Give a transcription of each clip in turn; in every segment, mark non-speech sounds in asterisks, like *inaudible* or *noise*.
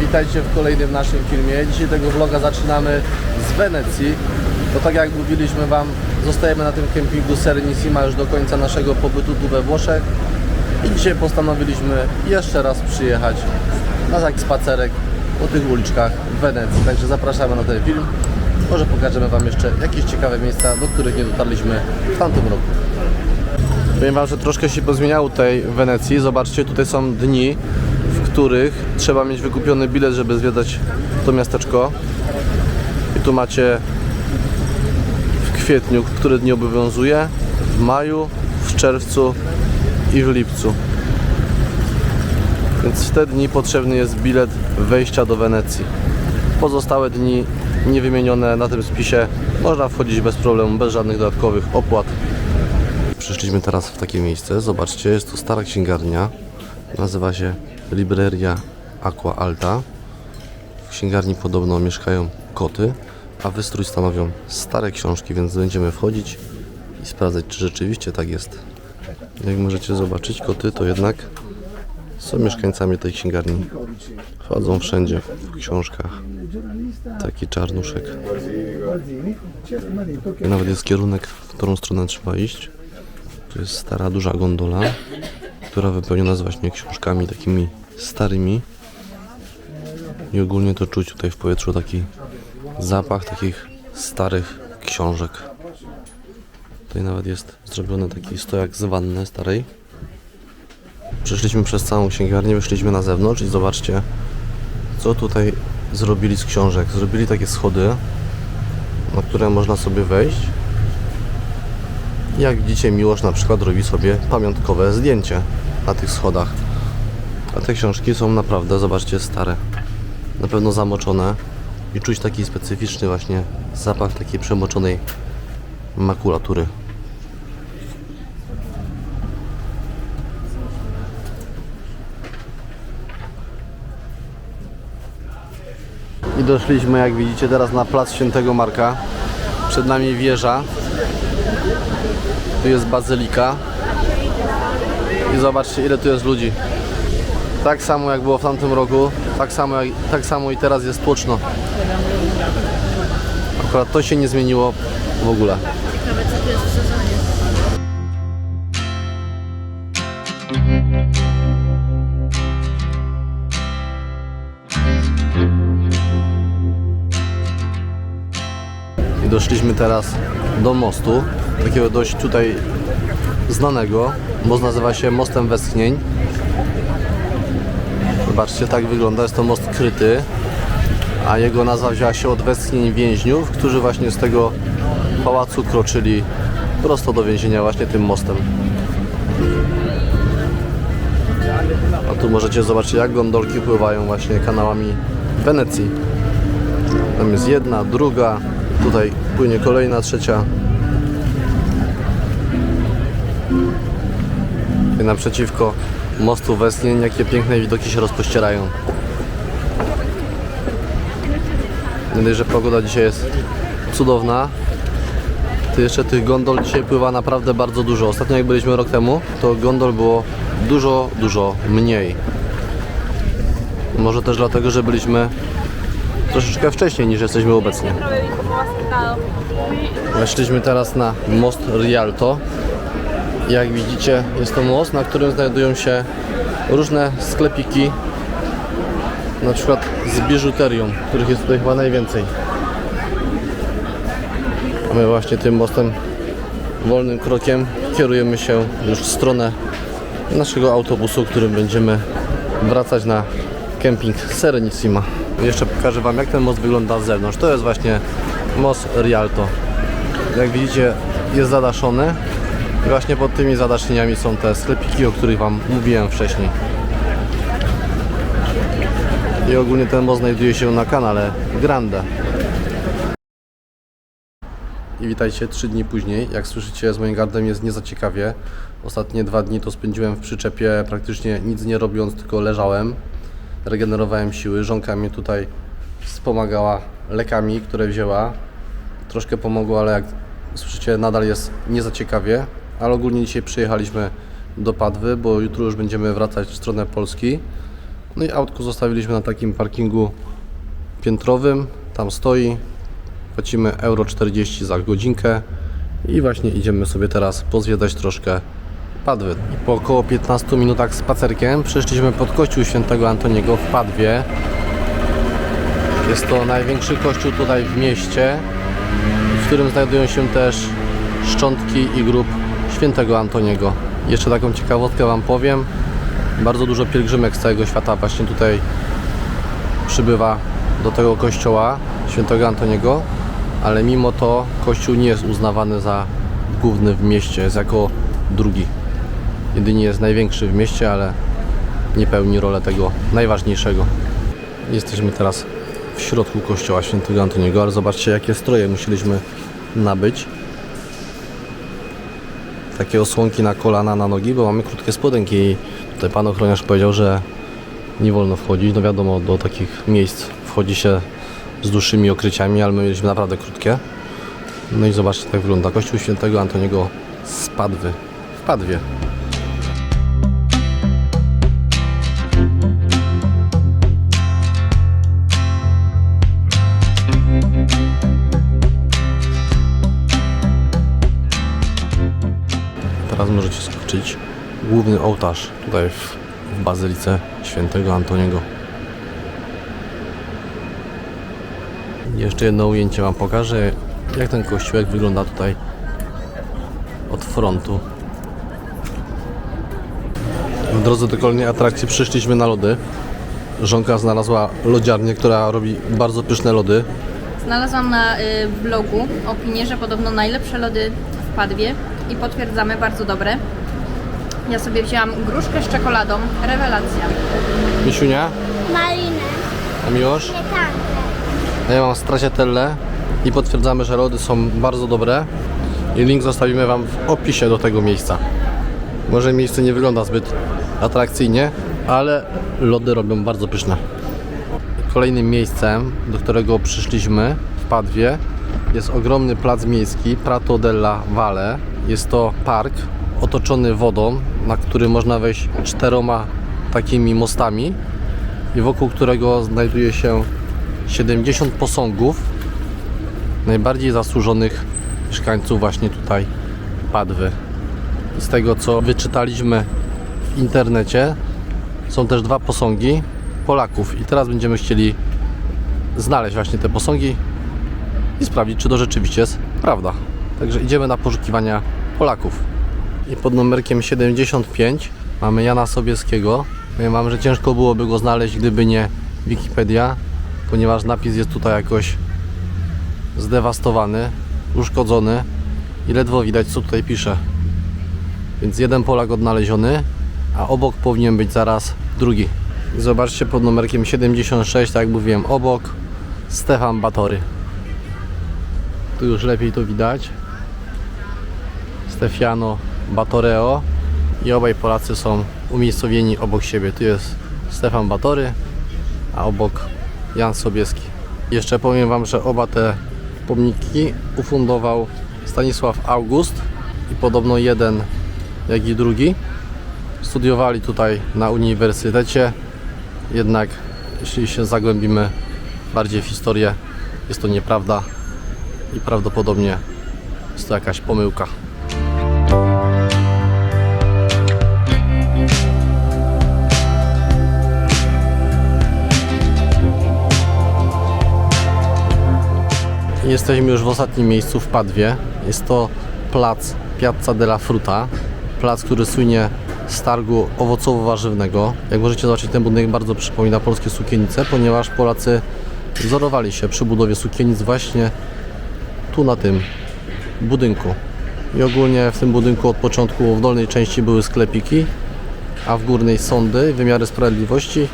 Witajcie w kolejnym naszym filmie. Dzisiaj tego vloga zaczynamy z Wenecji. To tak jak mówiliśmy Wam, zostajemy na tym kempingu Serenissima już do końca naszego pobytu tu we Włoszech. I dzisiaj postanowiliśmy jeszcze raz przyjechać na taki spacerek po tych uliczkach w Wenecji. Także zapraszamy na ten film. Może pokażemy Wam jeszcze jakieś ciekawe miejsca, do których nie dotarliśmy w tamtym roku. Powiem Wam, że troszkę się pozmieniało w Wenecji. Zobaczcie, tutaj są dni, których trzeba mieć wykupiony bilet, żeby zwiedzać to miasteczko. I tu macie w kwietniu, które dni obowiązuje, w maju, w czerwcu i w lipcu. Więc w te dni potrzebny jest bilet wejścia do Wenecji. Pozostałe dni niewymienione na tym spisie można wchodzić bez problemu, bez żadnych dodatkowych opłat. Przyszliśmy teraz w takie miejsce. Zobaczcie, jest to stara księgarnia. Nazywa się Libreria Aqua Alta. W księgarni podobno mieszkają koty, a wystrój stanowią stare książki, więc będziemy wchodzić i sprawdzać, czy rzeczywiście tak jest. Jak możecie zobaczyć, koty to jednak są mieszkańcami tej księgarni. Chodzą wszędzie w książkach. Taki czarnuszek. I nawet jest kierunek, w którą stronę trzeba iść. To jest stara, duża gondola, która wypełniona jest właśnie książkami takimi starymi. I ogólnie to czuć tutaj w powietrzu taki zapach takich starych książek. Tutaj nawet jest zrobiony taki stojak z wanny starej. Przeszliśmy przez całą księgarnię, wyszliśmy na zewnątrz i zobaczcie, co tutaj zrobili z książek. Zrobili takie schody, na które można sobie wejść. Jak widzicie, Miłosz na przykład robi sobie pamiątkowe zdjęcie na tych schodach. A te książki są naprawdę, zobaczcie, stare. Na pewno zamoczone i czuć taki specyficzny właśnie zapach takiej przemoczonej makulatury. I doszliśmy, jak widzicie, teraz na plac Świętego Marka. Przed nami wieża. Tu jest bazylika. I zobaczcie, ile tu jest ludzi. Tak samo jak było w tamtym roku, tak samo, tak samo i teraz jest tłoczno. Akurat to się nie zmieniło w ogóle. Ciekawe co tu jest w sezonie. I doszliśmy teraz do mostu, takiego dość tutaj znanego. Most nazywa się Mostem Westchnień. Zobaczcie, tak wygląda. Jest to most kryty, a jego nazwa wzięła się od westchnień więźniów, którzy właśnie z tego pałacu kroczyli prosto do więzienia właśnie tym mostem. A tu możecie zobaczyć, jak gondolki pływają właśnie kanałami Wenecji. Tam jest jedna, druga, tutaj płynie kolejna, trzecia. I naprzeciwko mostu Westnień, jakie piękne widoki się rozpościerają. Dość, że pogoda dzisiaj jest cudowna, to jeszcze tych gondol dzisiaj pływa naprawdę bardzo dużo. Ostatnio jak byliśmy rok temu, to gondol było dużo, dużo mniej. Może też dlatego, że byliśmy troszeczkę wcześniej niż jesteśmy obecnie. Weszliśmy teraz na most Rialto. Jak widzicie, jest to most, na którym znajdują się różne sklepiki, na przykład z biżuterią, których jest tutaj chyba najwięcej. A my właśnie tym mostem wolnym krokiem kierujemy się już w stronę naszego autobusu, którym będziemy wracać na kemping Serenissima. Jeszcze pokażę Wam jak ten most wygląda z zewnątrz. To jest właśnie most Rialto. Jak widzicie jest zadaszony i właśnie pod tymi zadaszeniami są te sklepiki, o których Wam mówiłem wcześniej. I ogólnie ten most znajduje się na kanale Grande. I witajcie, trzy dni później. Jak słyszycie, z moim gardem jest nie za ciekawie. Ostatnie dwa dni to spędziłem w przyczepie, praktycznie nic nie robiąc, tylko leżałem. Regenerowałem siły. Żonka mnie tutaj wspomagała lekami, które wzięła. Troszkę pomogło, ale jak słyszycie, nadal jest nie za ciekawie. Ale ogólnie dzisiaj przyjechaliśmy do Padwy, bo jutro już będziemy wracać w stronę Polski. No i autko zostawiliśmy na takim parkingu piętrowym. Tam stoi. Płacimy euro 40 za godzinkę. I właśnie idziemy sobie teraz pozwiedzać troszkę Padwy. I po około 15 minutach spacerkiem przyszliśmy pod kościół świętego Antoniego w Padwie. Jest to największy kościół tutaj w mieście, w którym znajdują się też szczątki i grób świętego Antoniego. Jeszcze taką ciekawostkę Wam powiem. Bardzo dużo pielgrzymek z całego świata właśnie tutaj przybywa do tego kościoła świętego Antoniego, ale mimo to kościół nie jest uznawany za główny w mieście, jest jako drugi. Jedynie jest największy w mieście, ale nie pełni rolę tego najważniejszego. Jesteśmy teraz w środku kościoła świętego Antoniego, ale zobaczcie jakie stroje musieliśmy nabyć. Takie osłonki na kolana, na nogi, bo mamy krótkie spodenki i tutaj pan ochroniarz powiedział, że nie wolno wchodzić. No wiadomo, do takich miejsc wchodzi się z dłuższymi okryciami, ale my mieliśmy naprawdę krótkie. No i zobaczcie, tak wygląda kościół świętego Antoniego z Padwy. W Padwie. Teraz możecie skoczyć główny ołtarz tutaj w, w Bazylice Świętego Antoniego. Jeszcze jedno ujęcie Wam pokażę, jak ten kościółek wygląda tutaj od frontu. W drodze do kolejnej atrakcji przyszliśmy na lody. Żonka znalazła lodziarnię, która robi bardzo pyszne lody. Znalazłam na y, blogu opinię, że podobno najlepsze lody w Padwie i potwierdzamy, bardzo dobre. Ja sobie wzięłam gruszkę z czekoladą, rewelacja. Misiunia, Malinę, a Miłosz? ja mam stracciatelle i potwierdzamy, że lody są bardzo dobre. I link zostawimy Wam w opisie do tego miejsca. Może miejsce nie wygląda zbyt atrakcyjnie, ale lody robią bardzo pyszne. Kolejnym miejscem, do którego przyszliśmy w Padwie jest ogromny plac miejski Prato della Valle. Jest to park otoczony wodą, na który można wejść czteroma takimi mostami i wokół którego znajduje się 70 posągów najbardziej zasłużonych mieszkańców właśnie tutaj Padwy. Z tego co wyczytaliśmy w internecie są też dwa posągi Polaków i teraz będziemy chcieli znaleźć właśnie te posągi i sprawdzić czy to rzeczywiście jest prawda. Także idziemy na poszukiwania Polaków. I pod numerkiem 75 mamy Jana Sobieskiego. Powiem Wam, że ciężko byłoby go znaleźć, gdyby nie Wikipedia, ponieważ napis jest tutaj jakoś zdewastowany, uszkodzony i ledwo widać co tutaj pisze. Więc jeden Polak odnaleziony, a obok powinien być zaraz drugi. I zobaczcie pod numerkiem 76, tak jak mówiłem, obok Stefan Batory. Tu już lepiej to widać. Stefiano Batoreo i obaj Polacy są umiejscowieni obok siebie. Tu jest Stefan Batory, a obok Jan Sobieski. Jeszcze powiem Wam, że oba te pomniki ufundował Stanisław August i podobno jeden, jak i drugi studiowali tutaj na uniwersytecie. Jednak jeśli się zagłębimy bardziej w historię, jest to nieprawda i prawdopodobnie jest to jakaś pomyłka. Jesteśmy już w ostatnim miejscu w Padwie. Jest to plac Piazza della Frutta. Plac, który słynie z targu owocowo-warzywnego. Jak możecie zobaczyć, ten budynek bardzo przypomina polskie sukiennice, ponieważ Polacy wzorowali się przy budowie sukiennic właśnie tu na tym budynku. I ogólnie w tym budynku od początku w dolnej części były sklepiki, a w górnej sądy, wymiary sprawiedliwości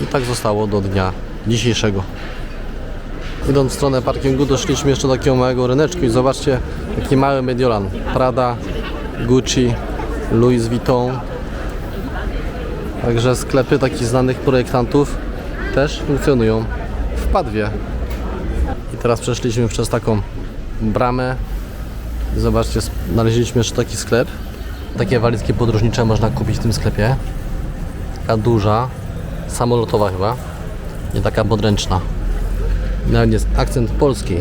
i tak zostało do dnia dzisiejszego. Idąc w stronę parkingu doszliśmy jeszcze do takiego małego ryneczku i zobaczcie jaki mały Mediolan. Prada, Gucci, Louis Vuitton. Także sklepy takich znanych projektantów też funkcjonują w Padwie. I teraz przeszliśmy przez taką bramę. Zobaczcie, znaleźliśmy jeszcze taki sklep. Takie walizki podróżnicze można kupić w tym sklepie. Taka duża, samolotowa chyba. Nie taka podręczna. Nawet jest akcent polski.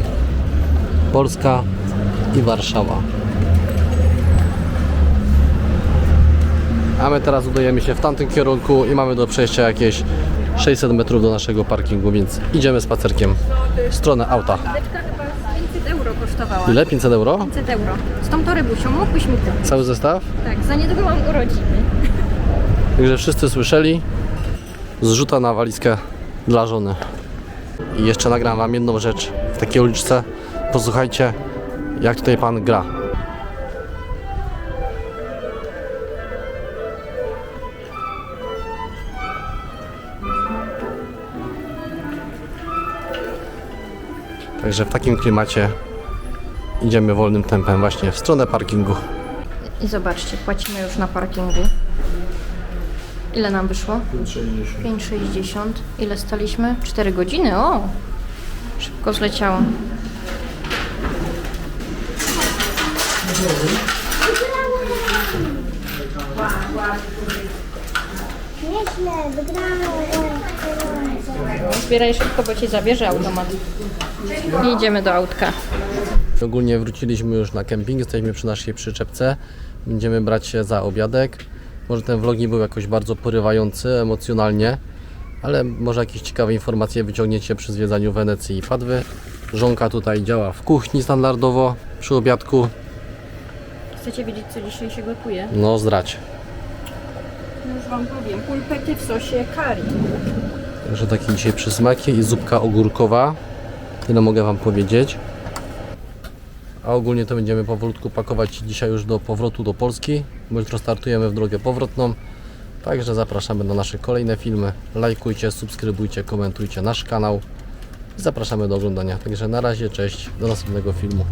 Polska i Warszawa. A my teraz udajemy się w tamtym kierunku i mamy do przejścia jakieś 600 metrów do naszego parkingu, więc idziemy spacerkiem w stronę auta. Teczka chyba 500 euro kosztowała. Ile? 500 euro? 500 euro. Z tą torebusią mógłbyś mi kupić. Cały zestaw? Tak, za niedługo mam urodziny. *laughs* Także wszyscy słyszeli. Zrzuta na walizkę dla żony. I jeszcze nagram wam jedną rzecz w takiej uliczce. Posłuchajcie, jak tutaj pan gra. Także w takim klimacie idziemy wolnym tempem właśnie w stronę parkingu. I zobaczcie, płacimy już na parkingu. Ile nam wyszło? 5,60. Ile staliśmy? 4 godziny, o! Szybko zleciało. Nieźle, wygrałem. Zbieraj szybko, bo ci zabierze automat. I idziemy do autka. Ogólnie wróciliśmy już na kemping, jesteśmy przy naszej przyczepce. Będziemy brać się za obiadek. Może ten vlog nie był jakoś bardzo porywający emocjonalnie, ale może jakieś ciekawe informacje wyciągniecie przy zwiedzaniu Wenecji i Padwy. Żonka tutaj działa w kuchni standardowo przy obiadku. Chcecie wiedzieć, co dzisiaj się gotuje? No zdrać. Już wam powiem. Pulpety w sosie curry. Także taki dzisiaj przysmak i zupka ogórkowa. Tyle mogę Wam powiedzieć. A ogólnie to będziemy powolutku pakować dzisiaj już do powrotu do Polski, bo jutro startujemy w drogę powrotną. Także zapraszamy na nasze kolejne filmy. Lajkujcie, subskrybujcie, komentujcie nasz kanał. Zapraszamy do oglądania. Także na razie, cześć, do następnego filmu.